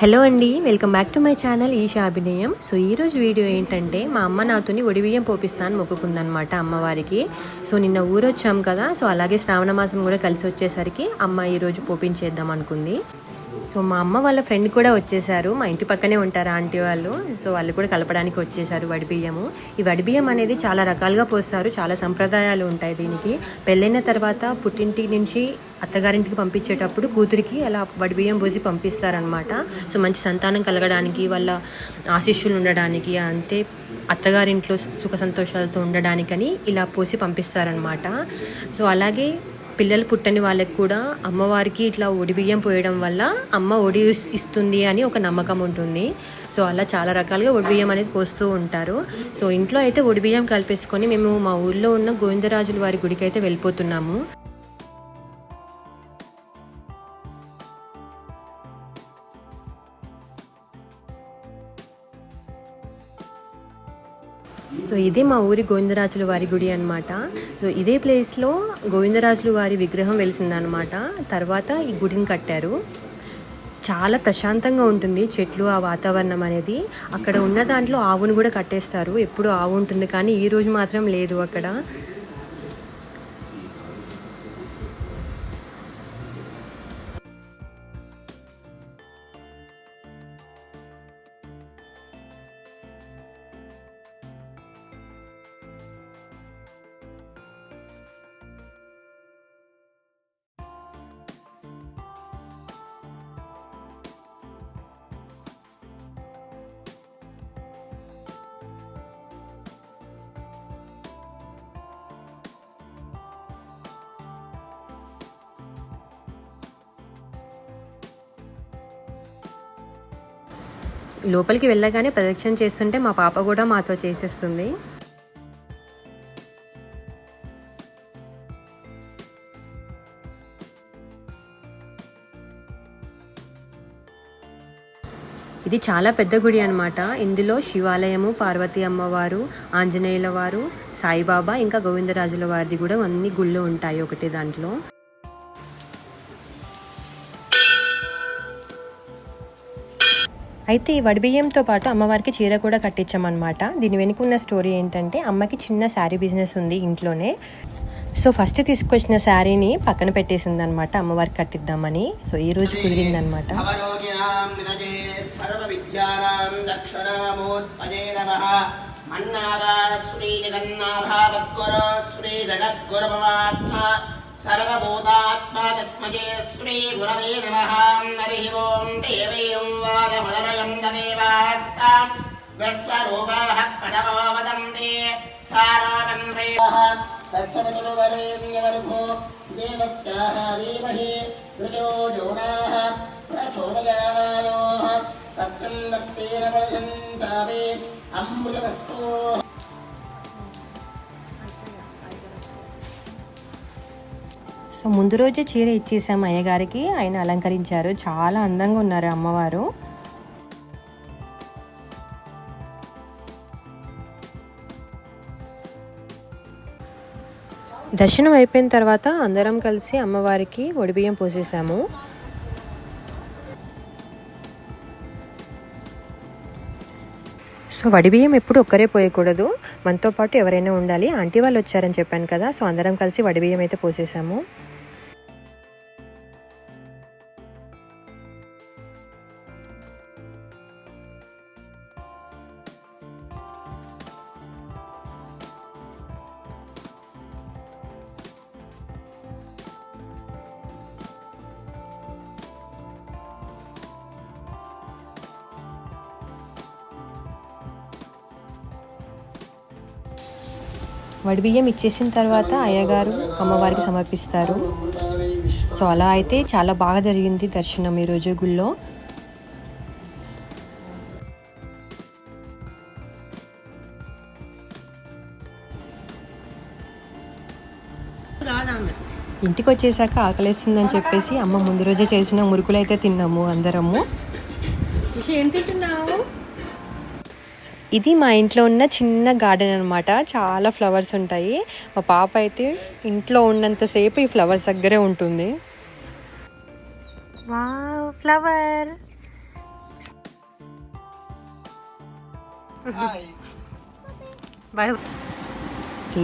Hello అండి welcome back to my channel Eesha Abhinayam. So ఈరోజు video ఏంటంటే మా అమ్మ నాతోని ఒడిబియ్యం పోపిస్తాను మొక్కుకుందనమాట అమ్మవారికి. సో నిన్న ఊరొచ్చాం కదా సో అలాగే శ్రావణ మాసం కూడా కలిసి వచ్చేసరికి అమ్మ ఈరోజు పోపించేద్దాం అనుకుంది. సో మా అమ్మ వాళ్ళ ఫ్రెండ్ కూడా వచ్చేసారు. మా ఇంటి పక్కనే ఉంటారు ఆంటీ వాళ్ళు. సో వాళ్ళు కూడా కలపడానికి వచ్చేసారు వడిబియ్యము ఈ వడిబియ్యం అనేది చాలా రకాలుగా పోస్తారు. చాలా సంప్రదాయాలు ఉంటాయి దీనికి. పెళ్ళైన తర్వాత పుట్టింటి నుంచి అత్తగారింటికి పంపించేటప్పుడు కూతురికి అలా వడిబియ్యం పోసి పంపిస్తారనమాట సో మంచి సంతానం కలగడానికి వాళ్ళ ఆశిష్యులు ఉండడానికి అంతే అత్తగారింట్లో సుఖ సంతోషాలతో ఉండడానికని ఇలా పోసి పంపిస్తారనమాట సో అలాగే పిల్లలు పుట్టని వాళ్ళకి కూడా అమ్మవారికి ఇట్లా ఒడి బియ్యం పోయడం వల్ల అమ్మ ఒడి ఇస్తుంది అని ఒక నమ్మకం ఉంటుంది. సో అలా చాలా రకాలుగా ఒడి బియ్యం అనేది పోస్తూ ఉంటారు. సో ఇంట్లో అయితే ఒడి బియ్యం కలిపేసుకొని మేము మా ఊళ్ళో ఉన్న గోవిందరాజుల వారి గుడికి అయితే వెళ్ళిపోతున్నాము. సో ఇదే మా ఊరి గోవిందరాజుల వారి గుడి అనమాట సో ఇదే ప్లేస్లో గోవిందరాజుల వారి విగ్రహం వెలిసిందనమాట తర్వాత ఈ గుడిని కట్టారు. చాలా ప్రశాంతంగా ఉంటుంది చెట్లు ఆ వాతావరణం అనేది. అక్కడ ఉన్న దాంట్లో ఆవును కూడా కట్టేస్తారు. ఎప్పుడు ఆవు ఉంటుంది కానీ ఈ రోజు మాత్రం లేదు అక్కడ. లోపలికి వెళ్ళగానే ప్రదక్షిణ చేస్తుంటే మా పాప కూడా మాతో చేసేస్తుంది. ఇది చాలా పెద్ద గుడి అనమాట ఇందులో శివాలయము పార్వతీ అమ్మవారు ఆంజనేయుల వారు సాయిబాబా ఇంకా గోవిందరాజుల వారిది కూడా అన్ని గుళ్ళు ఉంటాయి ఒకటి దాంట్లో. అయితే ఈ వడిబియ్యంతో పాటు అమ్మవారికి చీర కూడా కట్టించామన్నమాట. దీని వెనుకున్న స్టోరీ ఏంటంటే అమ్మకి చిన్న శారీ బిజినెస్ ఉంది ఇంట్లోనే. సో ఫస్ట్ తీసుకొచ్చిన శారీని పక్కన పెట్టేసింది అనమాట అమ్మవారికి కట్టిద్దామని. సో ఈ రోజు కుదిరిందనమాట శ్రీ సర్వభూతాత్మా తస్మజే శ్రీ గురవే నమ. హరి ఓం దేవీం వాదముదరయం సో ముందు రోజే చీర ఇచ్చేసాం అయ్యగారికి. ఆయన అలంకరించారు. చాలా అందంగా ఉన్నారు అమ్మవారు. దర్శనం అయిపోయిన తర్వాత అందరం కలిసి అమ్మవారికి ఒడిబియ్యం పోసేసాము. సో వడిబియ్యం ఎప్పుడు ఒక్కరే పోయకూడదు. మనతో పాటు ఎవరైనా ఉండాలి. ఆంటీ వాళ్ళు వచ్చారని చెప్పాను కదా సో అందరం కలిసి వడిబియ్యం అయితే పోసేసాము. వడిబియ్యం ఇచ్చేసిన తర్వాత అయ్యగారు అమ్మవారికి సమర్పిస్తారు. సో అలా అయితే చాలా బాగా జరిగింది దర్శనం ఈరోజు గుళ్ళో. ఇంటికి వచ్చేసాక ఆకలేస్తుందని చెప్పేసి అమ్మ ముందు రోజే చేసిన మురుకులు అయితే తిన్నాము అందరము. ఏం తింటున్నావు? ఇది మా ఇంట్లో ఉన్న చిన్న గార్డెన్ అనమాట చాలా ఫ్లవర్స్ ఉంటాయి. మా పాప అయితే ఇంట్లో ఉన్నంతసేపు ఈ ఫ్లవర్స్ దగ్గరే ఉంటుంది. ఫ్లవర్.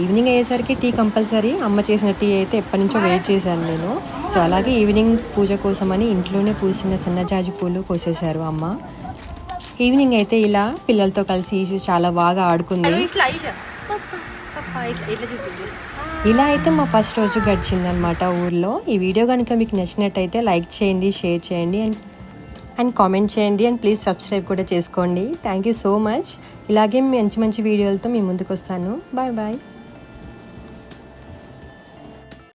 ఈవినింగ్ అయ్యేసరికి టీ కంపల్సరీ. అమ్మ చేసిన టీ అయితే ఎప్పటి నుంచో వెయిట్ చేశాను నేను. సో అలాగే ఈవినింగ్ పూజ కోసమని ఇంట్లోనే పూసిన సన్నజాజి పూలు కోసేశారు అమ్మ. ఈవినింగ్ అయితే ఇలా పిల్లలతో కలిసి ఈషు చాలా బాగా ఆడుకుంది. ఇలా అయితే మా ఫస్ట్ రోజు గడిచిందనమాట ఊర్లో. ఈ వీడియో కనుక మీకు నచ్చినట్టయితే లైక్ చేయండి షేర్ చేయండి అండ్ అండ్ కామెంట్ చేయండి అండ్ ప్లీజ్ సబ్స్క్రైబ్ కూడా చేసుకోండి. థ్యాంక్ యూ సో మచ్ ఇలాగే మంచి మంచి వీడియోలతో మీ ముందుకు వస్తాను. Bye bye